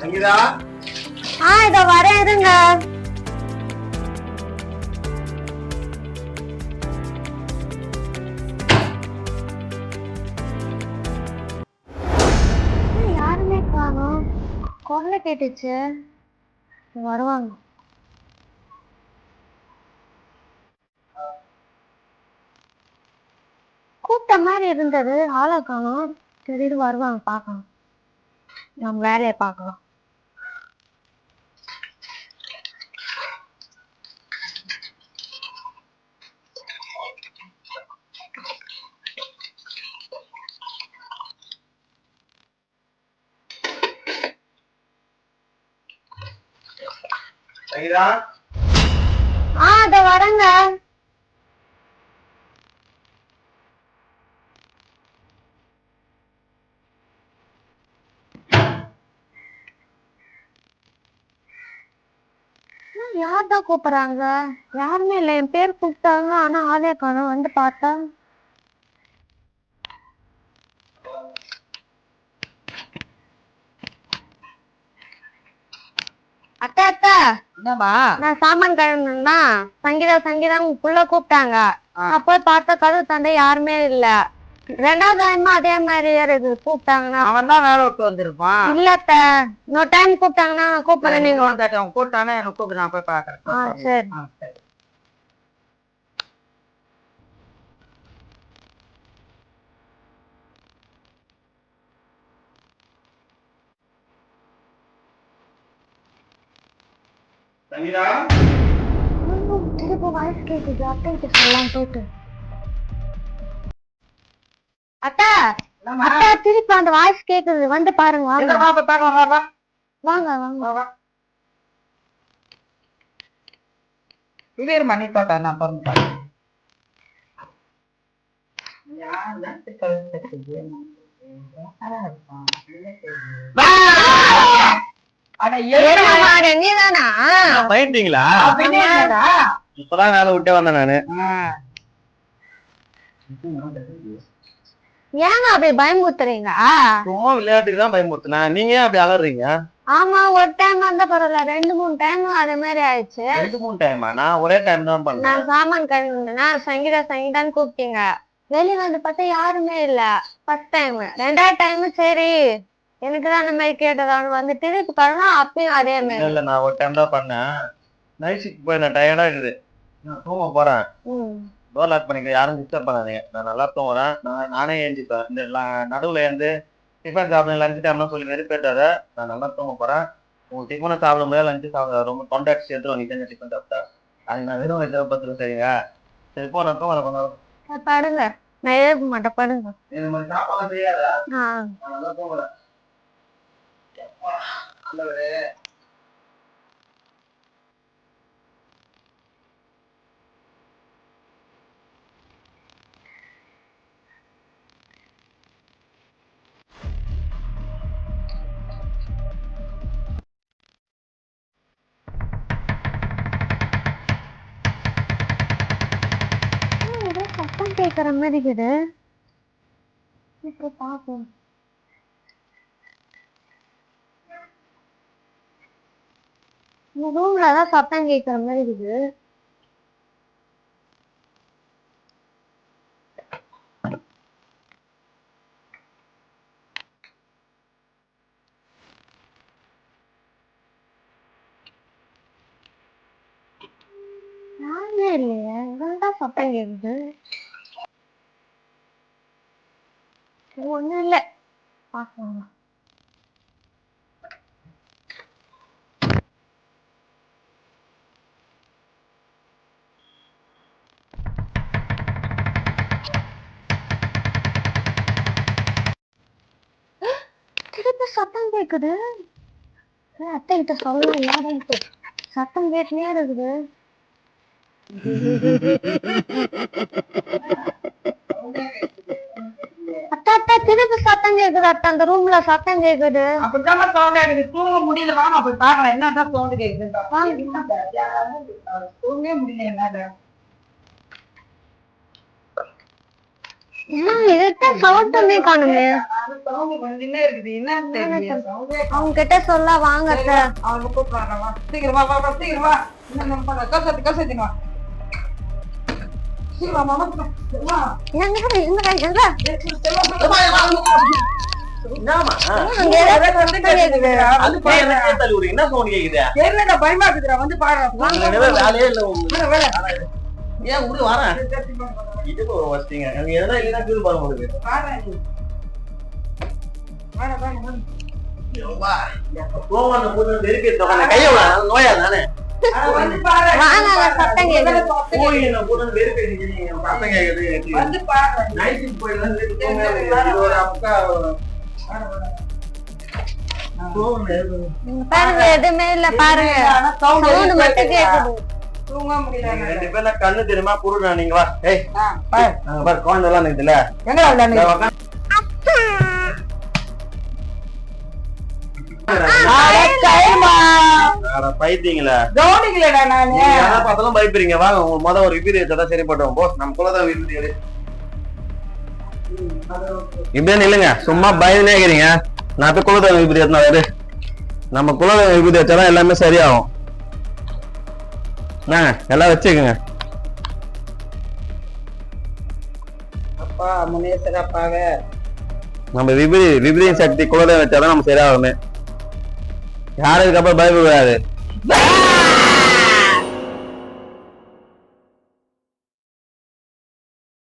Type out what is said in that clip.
சங்கீதா? ஆ இதோ வரேன் இருங்க. யாருமே காணும் குரலை கேட்டுச்சு. வருவாங்க. கூப்பிட்ட மாதிரி இருந்தது. ஆளை காணும். திடீர்னு வருவாங்க பார்க்கலாம். நம்ம வேலையை பார்க்கலாம். சரிதா ஆ இதோ வரேங்க. யார் தான் கூப்பிடுறாங்க? யாருமே இல்லை. என் பேர் கூப்பிட்டாங்க. ஆனா ஆளே காணோம் வந்து பார்த்தா அத்தா என்னம்மா நான் சாமான் கழுவுனா சங்கீதா சங்கீதா உங்க புள்ள கூப்பிட்டாங்க. போய் பார்த்தா கதவு தந்தை யாருமே இல்ல. ரெண்டாவது டைமா அதே மாதிரி இது கூப்பிட்டாங்கன்னா. அவன் தான் வேலை விட்டு வந்திருப்பான். இல்ல இன்னொரு டைம் கூப்பிட்டாங்கன்னா கூப்பிடுறேன் நீங்க. கூப்பிட்டானே எனக்கு கூப்பிட்டு நான் போய் பாக்குறேன் சரி. சங்கீதா திருப்பி வாய்ஸ் கேக்குது அத்தை கிட்ட சொல்லலாம் போயிட்டு அத்தா? அத்தா திருப்பி அந்த வாய்ஸ் கேக்குது வந்து பாருங்க வாங்க. வாங்க வாங்க. இது மணி தோட்டா நான் திறந்து பார்க்கிறேன். யார் தான் இது கழுத்துறது? யாரா இருப்பான்? வா! அட, ஏறுங்க ஏறுடா. மாடு, நீதானா? பயந்துட்டீங்களா அப்படியே இல்லடா. இப்பதான் வேலை விட்டே வந்தேன் நானு. ஆ. ஏங்க அப்படி பயமுறுத்துறீங்க? சும்மா விளையாட்டுக்கு தான் பயமுறுத்தினேன். நீங்க ஏன் அப்படி அலறீங்க? ஆமா ஒரு டைம் வந்தா பரவாயில்ல. ரெண்டு மூணு டைம் அதே மாதிரி ஆயிடுச்சு. ரெண்டு மூணு டைமா நான் ஒரே டைம் தான் பண்ணேன். நான் சாமான் கழுவுனா சங்கீதா சங்கீதான்னு கூப்பிட்டீங்க. வெளிய வந்து பார்த்தா யாருமே இல்ல. ஃபர்ஸ்ட் டைம் ரெண்டாவது டைம் சரி. எனக்கு தான் அந்த மாதிரி கேட்டதான்னு வந்து திருப்பி பாருங்க அப்பயும் அதே இல்ல மாதிரி. இல்ல நான் ஒரு டைம் தான் பண்ணேன். நைட் ஷிஃப்ட் போய் நான் டயர்டா இருக்குது நான் தூங்க போறேன். டோர் லாக் பண்ணிக்க யாரும் டிஸ்டர்ப் பண்ணாதீங்க. நான் நல்லா தூங்குறேன். நான் நானே ஏஞ்சிப்பேன். இந்த நடுவுல இருந்து டிஃபன் சாப்பிடுங்க லஞ்ச் டைம்லாம் சொல்லி வெறி போயிட்டாரு நான் நல்லா தூங்க போறேன். உங்களுக்கு டிஃபனை சாப்பிட முடியாது லஞ்சு சாப்பிட ரொம்ப தொண்டை அடிச்சு எடுத்துருவாங்க நீங்க டிஃபன் சாப்பிட்டா. அது நான் வெறும் வயிற்று பத்துருவேன் சரிங்க சரி போ நான் தூங்க சரி, படுங்க. நான் எழுப்ப மாட்டேன் படுங்க இந்த மாதிரி சாப்பாடு செய்யாதா ஆ நான் நல்லா தூங்குறேன் எப்பா, நல்லவரே. ஏதோ சத்தம் கேட்குற மாதிரி இருக்குது. இப்போ பார்ப்போம். இந்த ரூம்ல தான் சத்தம் கேட்குற மாதிரி இருக்குது. யாருமே இல்லையே இவன்தான் சத்தம் கேக்குது. சரி, ஒண்ணும் இல்ல. திருப்பி சத்தம் கேக்குது அத்தை கிட்ட சொல்லலாம் இல்லாதன்ட்டு சத்தம் கேட்டுனே இருக்குது அத்தா அத்தா திருப்பி சத்தம் கேக்குது அத்தா அந்த ரூம்ல சத்தம் கேக்குது அப்படிதான் சவுண்ட் தூங்க முடியல வாமா போய் பார்க்கலாம் என்னதான் சவுண்ட் கேக்குது தூங்கவே முடியல என்னால என்ன இதுக்கு சவுண்டுமே காணுமே அவங்க கிட்ட சொல்ல வாங்க அத்தை. அவங்க கூப்பிடுறாங்க வா. சீக்கிரம் வா கசத்து கசத்து வா. சீக்கிரம் வா மாமா. வா. எங்க எங்க எங்க என்னம்மா? அங்க ஏதாவது வந்து கேக்குது அது பாரு, எனக்கே தள்ளுவுடு. என்ன sound கேக்குது? பயமா இருக்குதுடா வந்து வேலையே இல்ல. வேலை வேலை ஏன் விடு, வரேன். இதுக்கு ஒரு. எனக்கு எதனா இல்லைன்னா. பாருங்க எதுவுமே இல்ல பாருங்க சவுண்ட் மட்டும் கேக்குது ரெண்டு கண்ணு தெரியுமா குருடா நீங்க வா ஏய் பாரு. அங்க பாரு குழந்தை எல்லாம் இருக்குதுல்ல எங்கடா நானு. நீங்க எதை பார்த்தாலும் பயப்படுறீங்க. வாங்க உங்களுக்கு முத ஒரு விபீதி வச்சா சரிப்பட்டோம் போ நம்ம குலதான் விபீதி எடு. இப்படியே நில்லுங்க. சும்மா பயந்துனே இருக்கிறீங்க. நான் போய் குலதெய்வம் விபூதி எடு நம்ம குலதெய்வம் விபூதி வச்சாதான் எல்லாமே சரியாகும். என்னங்க எல்லாம் வச்சுக்கோங்க. அப்பா முனேஸ்வரப்பாவே நம்ம விபூதி விபூதியின் சக்தி குலதெய்வம் வச்சாதான் நம்ம சரியாகுமே. யாரும் இதுக்கப்புறம் பயப்படாது